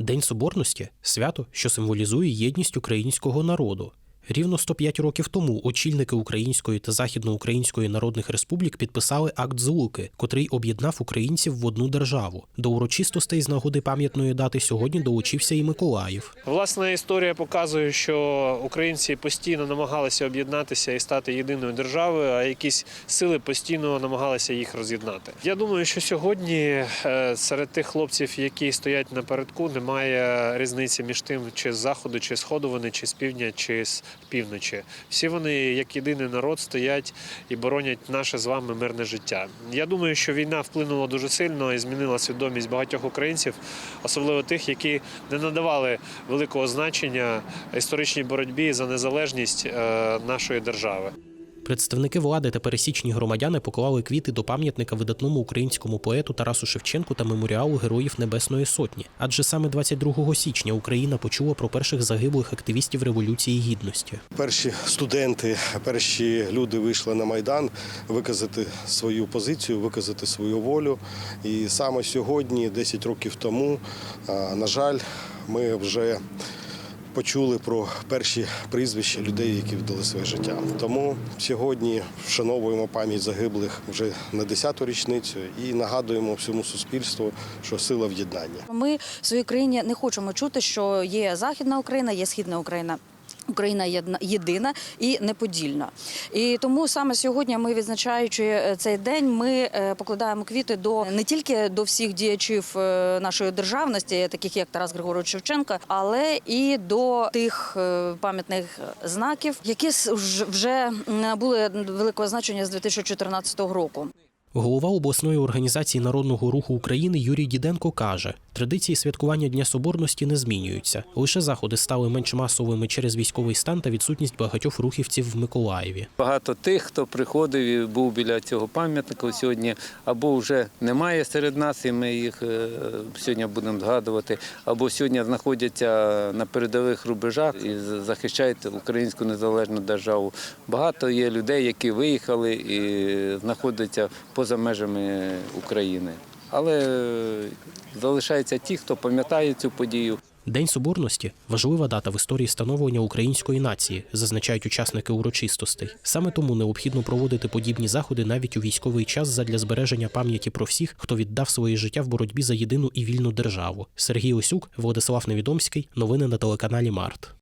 День Соборності свято, що символізує єдність українського народу. Рівно 105 років тому очільники Української та Західноукраїнської народних республік підписали акт Злуки, котрий об'єднав українців в одну державу. До урочистостей з нагоди пам'ятної дати сьогодні долучився і Миколаїв. Власне, історія показує, що українці постійно намагалися об'єднатися і стати єдиною державою, а якісь сили постійно намагалися їх роз'єднати. Я думаю, що сьогодні е, серед тих хлопців, які стоять напередку, немає різниці між тим, чи з заходу, чи сходу вони, чи з півдня, чи з півночі. Всі вони, як єдиний народ, стоять і боронять наше з вами мирне життя. Я думаю, що війна вплинула дуже сильно і змінила свідомість багатьох українців, особливо тих, які не надавали великого значення історичній боротьбі за незалежність е, нашої держави. Представники влади та пересічні громадяни поклали квіти до пам'ятника видатному українському поету Тарасу Шевченку та меморіалу Героїв Небесної Сотні. Адже саме 22 січня Україна почула про перших загиблих активістів Революції Гідності. Перші студенти, перші люди вийшли на майдан виказати свою позицію, виказати свою волю. І саме сьогодні, 10 років тому, на жаль, ми вже почули про перші прізвища людей, які віддали своє життя. Тому сьогодні вшановуємо пам'ять загиблих вже на 10-ту річницю і нагадуємо всьому суспільству, що сила в єднанні. Ми в своїй країні не хочемо чути, що є Західна Україна, є Східна Україна. Україна єдина і неподільна. І тому саме сьогодні ми, відзначаючи е, цей день, ми е, покладаємо квіти до не тільки до всіх діячів е, нашої державності, таких як Тарас Григорович Шевченко, але і до тих пам'ятних знаків, які вже були великого значення з 2014 року. Голова обласної організації народного руху України Юрій Діденко каже: традиції святкування Дня Соборності не змінюються. Лише заходи стали менш масовими через військовий стан та відсутність багатьох рухівців в Миколаєві. Багато тих, хто приходив і був біля цього пам'ятника сьогодні, або вже немає серед нас, і ми їх е, сьогодні будемо згадувати, або сьогодні знаходяться на передових рубежах і захищають українську незалежну державу. Багато є людей, які виїхали і знаходяться поза межами України. Але е, залишаються ті, хто пам'ятає цю подію. День Соборності важлива дата в історії становлення української нації, зазначають учасники урочистостей. Саме тому необхідно проводити подібні заходи навіть у військовий час задля збереження пам'яті про всіх, хто віддав своє життя в боротьбі за єдину і вільну державу. Сергій Осюк, Владислав Невідомський. Новини на телеканалі Март.